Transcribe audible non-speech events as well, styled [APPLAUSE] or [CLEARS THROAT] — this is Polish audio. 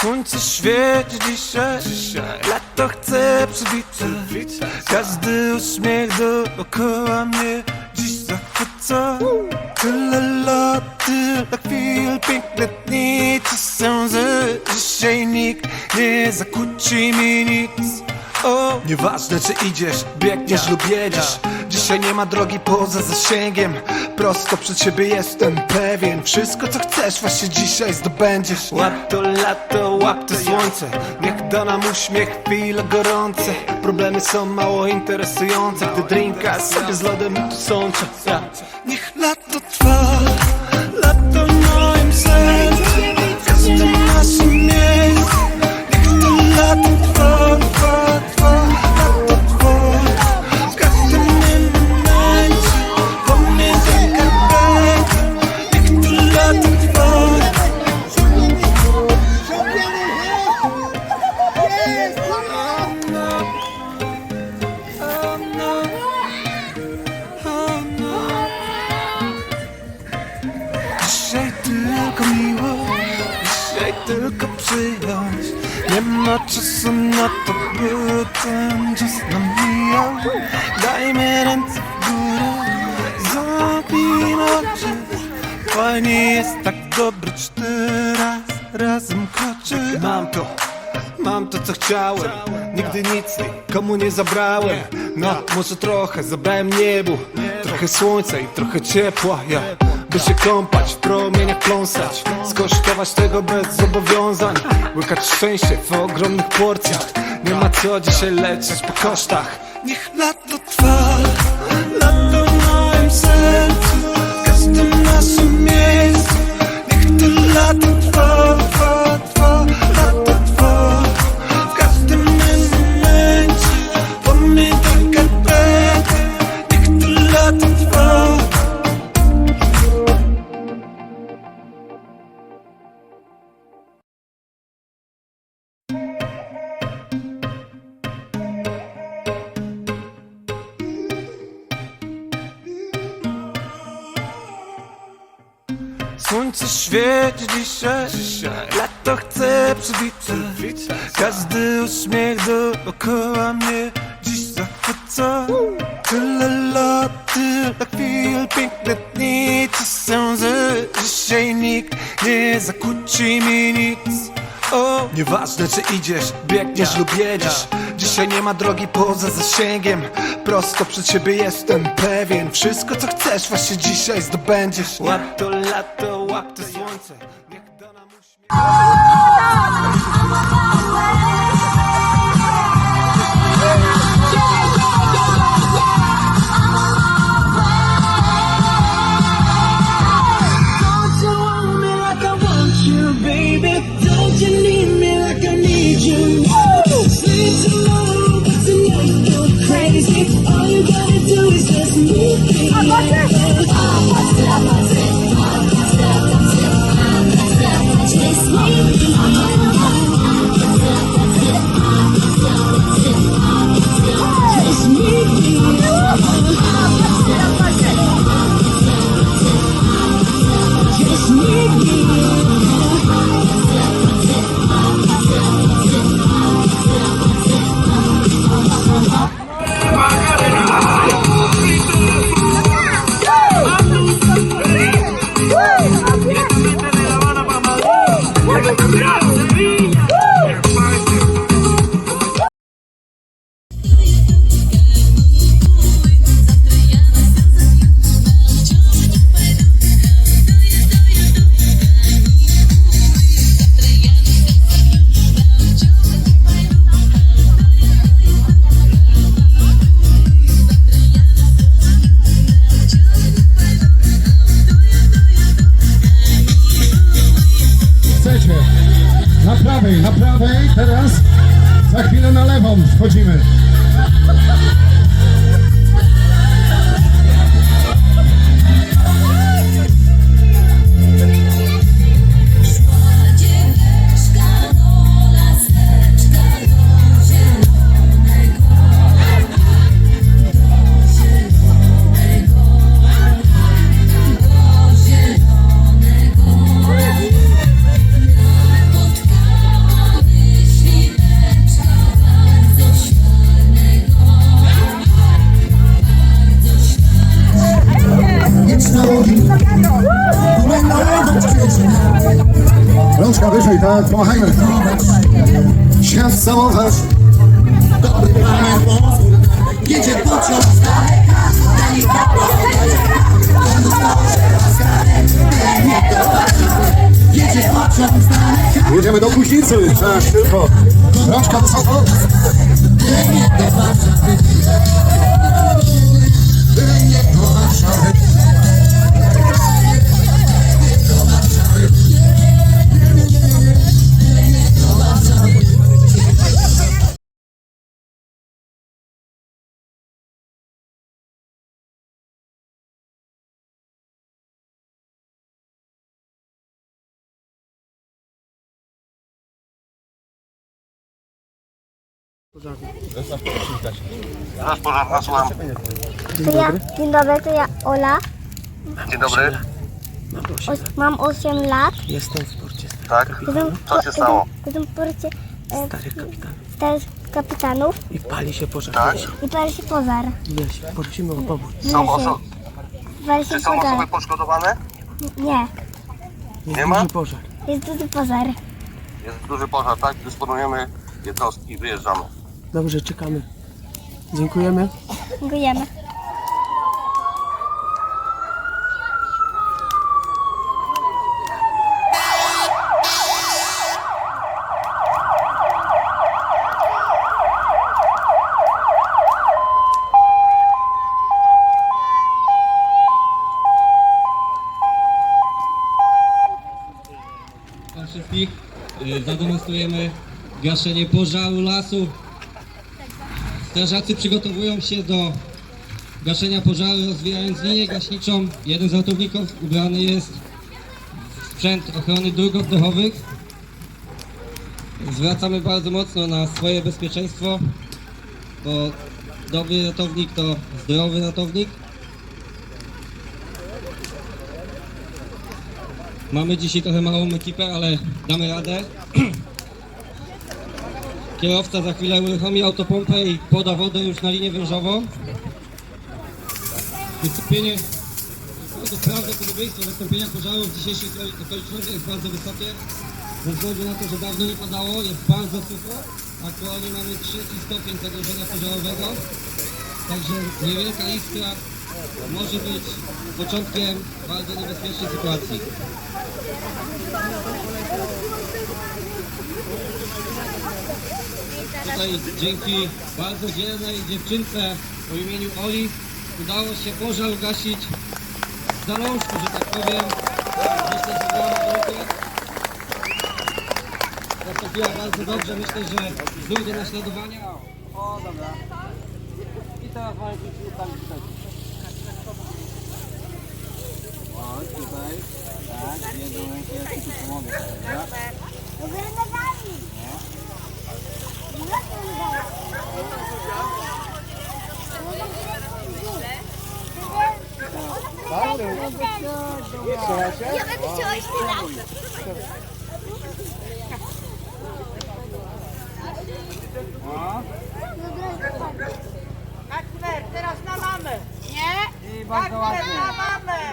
Słońce świeci dzisiaj, lato chce przywitać Każdy uśmiech dookoła mnie Nieważne czy idziesz, biegniesz lub jedziesz. Dzisiaj nie ma drogi poza zasięgiem. Prosto przed siebie jestem pewien. Wszystko co chcesz właśnie dzisiaj zdobędziesz. Łap to lato, łap to słońce. Niech da nam uśmiech, chwile gorące. Problemy są mało interesujące. Gdy drinka sobie z lodem tu sączę. Ja. Niech lato trwa ma czasu na to, by ten czas nam mijał Dajmy ręce w górę Zamknijmy oczy. Fajnie jest tak dobry teraz Razem kroczy. Mam to Mam to co chciałem. Nigdy nic nikomu nie zabrałem. No, może trochę zabrałem niebu. Trochę słońca i trochę ciepła ja. By się kąpać, w promieniach pląsać Skosztować tego bez zobowiązań. Łykać szczęście w ogromnych porcjach Nie ma co dzisiaj lecieć po kosztach. Niech lato trwa Lato w moim sercu W każdym naszym miejscu. Niech to lato trwa, Słońce świeci dzisiaj, lato chce przywitać Każdy uśmiech dookoła mnie dziś zachwyca Tyle lat, tyle chwil, piękne dni, czasem łzy Dzisiaj nikt nie zakłóci mi nic. O, Nieważne czy idziesz, biegniesz lub jedziesz. Dzisiaj nie ma drogi poza zasięgiem. Prosto przed siebie jestem pewien. Wszystko co chcesz właśnie dzisiaj zdobędziesz. Łap to lato, łap słońce. Niech da nam uśmiech prawej, na prawej, teraz za chwilę na lewą wchodzimy. Tak, pomachajmy. Świat całować. Dobry mamy pozór Jedzie pociąg z daleka daleka Jedziemy do Kuźnicy. Tak, tylko. Rączka wysoko. Straż pożarna, słucham. To ja, dzień dobry, to ja Ola. Dzień dobry. Mam 8 lat. Tak? Jestem, Co się stało? Jestem w porcie e, starych kapitanów. Starych kapitanów I pali się pożar. Tak? i pali się pożar. Wiesz, prosimy o pomoc. W Są lesie. oso- Pali się Czy są osoby pożar. poszkodowane? Nie, Jest Nie ma? duży pożar. jest duży pożar. Jest duży pożar, tak? Dysponujemy jednostki, wyjeżdżamy. Dobrze, czekamy. Dziękujemy. Dziękujemy. Wszystkich. Y, Zademonstrujemy gaszenie pożaru lasu. Strażacy przygotowują się do gaszenia pożaru, rozwijając linię gaśniczą. Jeden z ratowników ubrany jest w sprzęt ochrony dróg oddechowych. Zwracamy bardzo mocno na swoje bezpieczeństwo, bo dobry ratownik to zdrowy ratownik. Mamy dzisiaj trochę małą ekipę, ale damy radę. [CLEARS THROAT] Kierowca za chwilę uruchomi autopompę i poda wodę już na linię wężową. Wystąpienie, to prawdopodobieństwo wystąpienia pożaru w dzisiejszych okolicznościach jest bardzo wysokie. Ze względu na to, że dawno nie padało, jest bardzo sucho. Aktualnie mamy trzeci stopień zagrożenia pożarowego. Także niewielka iskra może być początkiem bardzo niebezpiecznej sytuacji. Tutaj dzięki bardzo dzielnej dziewczynce o imieniu Oli udało się pożar ugasić w zalążku, że tak powiem. Myślę, że drogę. Zastąpiła bardzo dobrze. Myślę, że wzór do naśladowania. Ja będę chciała iść teraz. Kacper, teraz na mamę. Nie? I bardzo ładnie. na mamę.